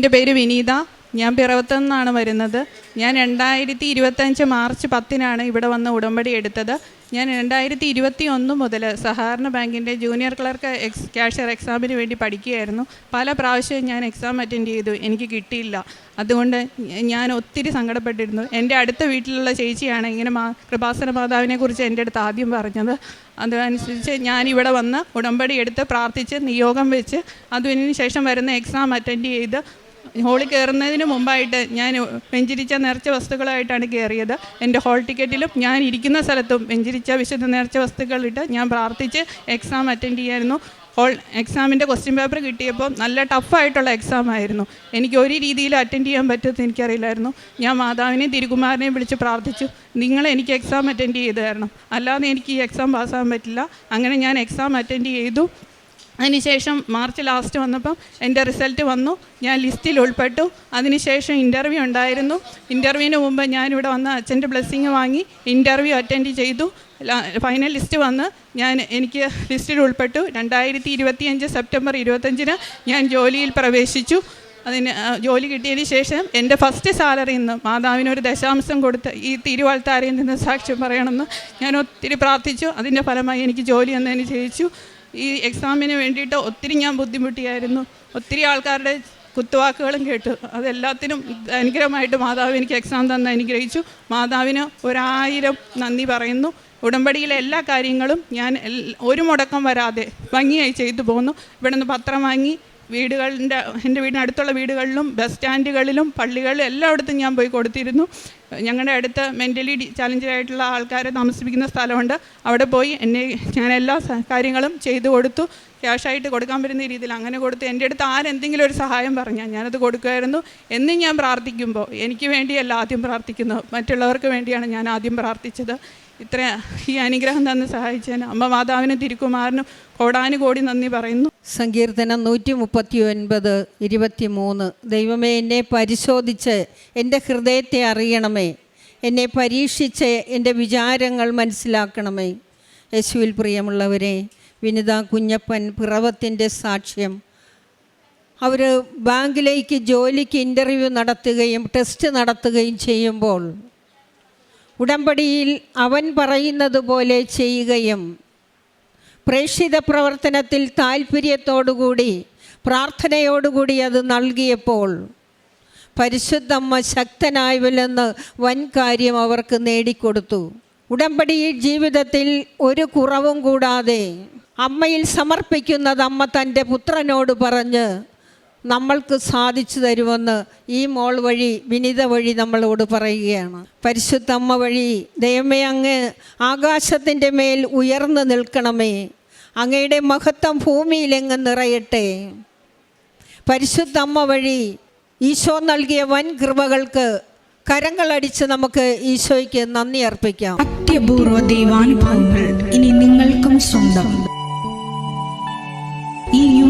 എന്റെ പേര് വിനീത. ഞാൻ പിറവത്തു നിന്നാണ് വരുന്നത്. ഞാൻ രണ്ടായിരത്തി ഇരുപത്തഞ്ച് മാർച്ച് പത്തിനാണ് ഇവിടെ വന്ന് ഉടമ്പടി എടുത്തത്. ഞാൻ രണ്ടായിരത്തി ഇരുപത്തി ഒന്ന് മുതൽ സഹകരണ ബാങ്കിന്റെ ജൂനിയർ ക്ലർക്ക് എക്സ് ക്യാഷ്യർ എക്സാമിന് വേണ്ടി പഠിക്കുകയായിരുന്നു. പല പ്രാവശ്യവും ഞാൻ എക്സാം അറ്റൻഡ് ചെയ്തു. എനിക്ക് കിട്ടിയില്ല. അതുകൊണ്ട് ഞാൻ ഒത്തിരി സങ്കടപ്പെട്ടിരുന്നു. എന്റെ അടുത്ത വീട്ടിലുള്ള ചേച്ചിയാണ് ഇങ്ങനെ മാ കൃപാസന മാതാവിനെ കുറിച്ച് എന്റെ അടുത്ത് ആദ്യം പറഞ്ഞത്. അതനുസരിച്ച് ഞാൻ ഇവിടെ വന്ന് ഉടമ്പടി എടുത്ത് പ്രാർത്ഥിച്ച് നിയോഗം വെച്ച് അതിന് ശേഷം വരുന്ന എക്സാം അറ്റൻഡ് ചെയ്ത് ഹോളിൽ കയറുന്നതിന് മുമ്പായിട്ട് ഞാൻ വെഞ്ചിരിച്ച നേർച്ച വസ്തുക്കളായിട്ടാണ് കയറിയത് എന്റെ ഹോൾ ടിക്കറ്റിലും ഞാൻ ഇരിക്കുന്ന സ്ഥലത്തും വെഞ്ചിരിച്ച വിശുദ്ധ നേർച്ച വസ്തുക്കളിട്ട് ഞാൻ പ്രാർത്ഥിച്ച് എക്സാം അറ്റൻഡ് ചെയ്യായിരുന്നു. ഹോൾ എക്സാമിന്റെ ക്വസ്റ്റ്യൻ പേപ്പർ കിട്ടിയപ്പോൾ നല്ല ടഫായിട്ടുള്ള എക്സാം ആയിരുന്നു. എനിക്ക് ഒരു രീതിയിൽ അറ്റൻഡ് ചെയ്യാൻ പറ്റുമെന്ന് എനിക്കറിയില്ലായിരുന്നു. ഞാൻ മാതാവിനെയും തിരുകുമാരനെയും വിളിച്ച് പ്രാർത്ഥിച്ചു. നിങ്ങൾ എനിക്ക് എക്സാം അറ്റൻഡ് ചെയ്ത് തരണം. അല്ലാതെ എനിക്ക് ഈ എക്സാം പാസ്സാകാൻ പറ്റില്ല. അങ്ങനെ ഞാൻ എക്സാം അറ്റൻഡ് ചെയ്തു. അതിനുശേഷം മാർച്ച് ലാസ്റ്റ് വന്നപ്പം എന്റെ റിസൾട്ട് വന്നു. ഞാൻ ലിസ്റ്റിൽ ഉൾപ്പെട്ടു. അതിനുശേഷം ഇന്റർവ്യൂ ഉണ്ടായിരുന്നു. ഇന്റർവ്യൂവിന് മുമ്പ് ഞാനിവിടെ വന്ന് അച്ഛന്റെ ബ്ലെസ്സിങ് വാങ്ങി ഇന്റർവ്യൂ അറ്റൻഡ് ചെയ്തു. ഫൈനൽ ലിസ്റ്റ് വന്ന് ഞാൻ എനിക്ക് ലിസ്റ്റിൽ ഉൾപ്പെട്ടു. രണ്ടായിരത്തി ഇരുപത്തിയഞ്ച് സെപ്റ്റംബർ ഇരുപത്തഞ്ചിന് ഞാൻ ജോലിയിൽ പ്രവേശിച്ചു. അതിന് ജോലി കിട്ടിയതിന് ശേഷം എന്റെ ഫസ്റ്റ് സാലറി നിന്ന് മാതാവിനൊരു ദശാംശം കൊടുത്ത് ഈ തിരുവാൾത്താരയിൽ നിന്ന് സാക്ഷ്യം പറയണമെന്ന് ഞാൻ ഒത്തിരി പ്രാർത്ഥിച്ചു. അതിന്റെ ഫലമായി എനിക്ക് ജോലി എന്നതിന് ജയിച്ചു. ഈ എക്സാമിന് വേണ്ടിയിട്ട് ഒത്തിരി ഞാൻ ബുദ്ധിമുട്ടിയായിരുന്നു. ഒത്തിരി ആൾക്കാരുടെ കുത്തുവാക്കുകളും കേട്ടു. അതെല്ലാത്തിനും അനുഗ്രഹമായിട്ട് മാതാവ് എനിക്ക് എക്സാം തന്ന് അനുഗ്രഹിച്ചു. മാതാവിന് ഒരായിരം നന്ദി പറയുന്നു. ഉടമ്പടിയിലെ എല്ലാ കാര്യങ്ങളും ഞാൻ ഒരു മുടക്കം വരാതെ ഭംഗിയായി ചെയ്തു പോന്നു. ഇവിടെ നിന്ന് പത്രം വാങ്ങി വീടുകളുടെ എന്റെ വീടിനടുത്തുള്ള വീടുകളിലും ബസ് സ്റ്റാൻഡുകളിലും പള്ളികളിലും എല്ലായിടത്തും ഞാൻ പോയി കൊടുത്തിരുന്നു. ഞങ്ങളുടെ അടുത്ത് മെന്റലി ചാലഞ്ചായിട്ടുള്ള ആൾക്കാരെ താമസിപ്പിക്കുന്ന സ്ഥലമുണ്ട്. അവിടെ പോയി എന്നെ ഞാൻ എല്ലാ കാര്യങ്ങളും ചെയ്തു കൊടുത്തു. ക്യാഷായിട്ട് കൊടുക്കാൻ പറ്റുന്ന രീതിയിൽ അങ്ങനെ കൊടുത്ത്. എന്റെ അടുത്ത് ആരെന്തെങ്കിലും ഒരു സഹായം പറഞ്ഞാൽ ഞാനത് കൊടുക്കുമായിരുന്നു. എന്നും ഞാൻ പ്രാർത്ഥിക്കുമ്പോൾ എനിക്ക് വേണ്ടിയല്ല ആദ്യം പ്രാർത്ഥിക്കുന്നത്. മറ്റുള്ളവർക്ക് വേണ്ടിയാണ് ഞാൻ ആദ്യം പ്രാർത്ഥിച്ചത്. ഇത്ര ഈ അനുഗ്രഹം തന്ന് സഹായിച്ചതിന് അമ്മ മാതാവിനും തിരുക്കുമാരനും കോടാനുകോടി നന്ദി പറയുന്നു. സങ്കീർത്തനം നൂറ്റി മുപ്പത്തി ഒൻപത് ഇരുപത്തി മൂന്ന് ദൈവമേ എന്നെ പരിശോധിച്ച് എന്റെ ഹൃദയത്തെ അറിയണമേ. എന്നെ പരീക്ഷിച്ച് എന്റെ വിചാരങ്ങൾ മനസ്സിലാക്കണമേ. യേശുവിൽ പ്രിയമുള്ളവരെ വിനിത കുഞ്ഞപ്പൻ പിറവത്തിന്റെ സാക്ഷ്യം. അവർ ബാങ്കിലേക്ക് ജോലിക്ക് ഇന്റർവ്യൂ നടത്തുകയും ടെസ്റ്റ് നടത്തുകയും ചെയ്യുമ്പോൾ ഉടമ്പടിയിൽ അവൻ പറയുന്നത് പോലെ ചെയ്യുകയും പ്രേക്ഷിത പ്രവർത്തനത്തിൽ താല്പര്യത്തോടുകൂടി പ്രാർത്ഥനയോടുകൂടി അത് നൽകിയപ്പോൾ പരിശുദ്ധമ്മ ശക്തനായവലെന്ന് വൻ കാര്യം അവർക്ക് നേടിക്കൊടുത്തു. ഉടമ്പടി ജീവിതത്തിൽ ഒരു കുറവും കൂടാതെ അമ്മയിൽ സമർപ്പിക്കുന്നത് അമ്മ തന്റെ പുത്രനോട് പറഞ്ഞ് നമ്മൾക്ക് സാധിച്ചു തരുമെന്ന് ഈ മോൾ വഴി വിനിത വഴി നമ്മളോട് പറയുകയാണ്. പരിശുദ്ധമ്മ വഴി ദൈവമേ അങ്ങ് ആകാശത്തിന്റെ മേൽ ഉയർന്നു നിൽക്കണമേ. അങ്ങയുടെ മഹത്വം ഭൂമിയിലെങ്ങ് നിറയട്ടെ. പരിശുദ്ധമ്മ വഴി ഈശോ നൽകിയ വൻ കൃപകൾക്ക് കരങ്ങളടിച്ച് നമുക്ക് ഈശോയ്ക്ക് നന്ദി അർപ്പിക്കാം. അത്യപൂർവ ദൈവാനുഭവങ്ങൾ ഇനി നിങ്ങൾക്കും സ്വന്തം. ഈ